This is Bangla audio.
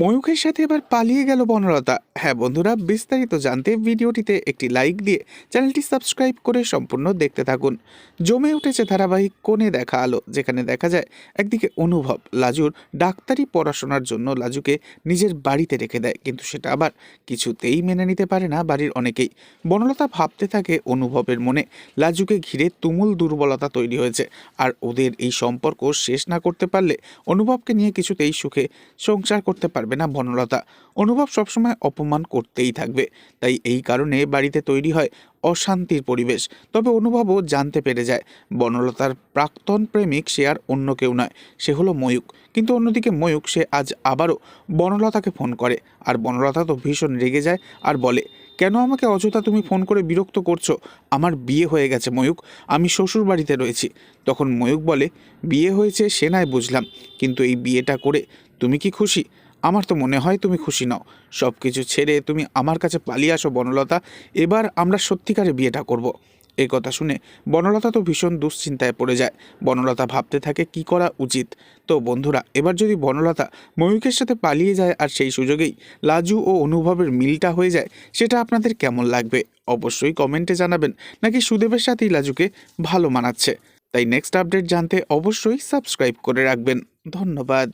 ময়ূখের সাথে এবার পালিয়ে গেল বনলতা। হ্যাঁ বন্ধুরা, বিস্তারিত জানতে ভিডিওটিতে একটি লাইক দিয়ে চ্যানেলটি সাবস্ক্রাইব করে সম্পূর্ণ দেখতে থাকুন। জমে উঠেছে ধারাবাহিক কোণে দেখা আলো, যেখানে দেখা যায় একদিকে অনুভব, লাজুর ডাক্তারি পড়াশোনার জন্য লাজুকে নিজের বাড়িতে রেখে দেয়, কিন্তু সেটা আবার কিছুতেই মেনে নিতে পারে না বাড়ির অনেকেই। বনলতা ভাবতে থাকে অনুভবের মনে লাজুকে ঘিরে তুমুল দুর্বলতা তৈরি হয়েছে, আর ওদের এই সম্পর্ক শেষ না করতে পারলে অনুভবকে নিয়ে কিছুতেই সুখে সংসার করতে পারবে না বনলতা। অনুভব সবসময় অপমান করতেই থাকবে। তাই এই কারণে বাড়িতে তৈরি হয় অশান্তির পরিবেশ। তবে অনুভবও জানতে পেরে যায়। বনলতার প্রাক্তন প্রেমিক সে আর অন্য কেউ নয়, সে হলো ময়ূক। কিন্তু অন্যদিকে ময়ূক সে আজ আবারও বনলতাকে ফোন করে। আর বনলতা তো ভীষণ রেগে যায় আর বলে, কেন আমাকে অযথা তুমি ফোন করে বিরক্ত করছ? আমার বিয়ে হয়ে গেছে ময়ূক। আমি শ্বশুর বাড়িতে রয়েছি। তখন ময়ূক বলে, বিয়ে হয়েছে সে বুঝলাম। কিন্তু এই বিয়েটা করে তুমি কি খুশি? আমার তো মনে হয় তুমি খুশি নাও। সব কিছু ছেড়ে তুমি আমার কাছে পালিয়ে আসো বনলতা। এবার আমরা সত্যিকারে বিয়েটা করব। এই কথা শুনে বনলতা তো ভীষণ দুশ্চিন্তায় পড়ে যায়। বনলতা ভাবতে থাকে, কি করা উচিত? তো বন্ধুরা, এবার যদি বনলতা ময়ূকের সাথে পালিয়ে যায় আর সেই সুযোগেই লাজু ও অনুভবের মিলটা হয়ে যায়, সেটা আপনাদের কেমন লাগবে? অবশ্যই কমেন্টে জানাবেন, নাকি সুদেবের সাথেই লাজুকে ভালো মানাচ্ছে। তাই নেক্সট আপডেট জানতে অবশ্যই সাবস্ক্রাইব করে রাখবেন। ধন্যবাদ।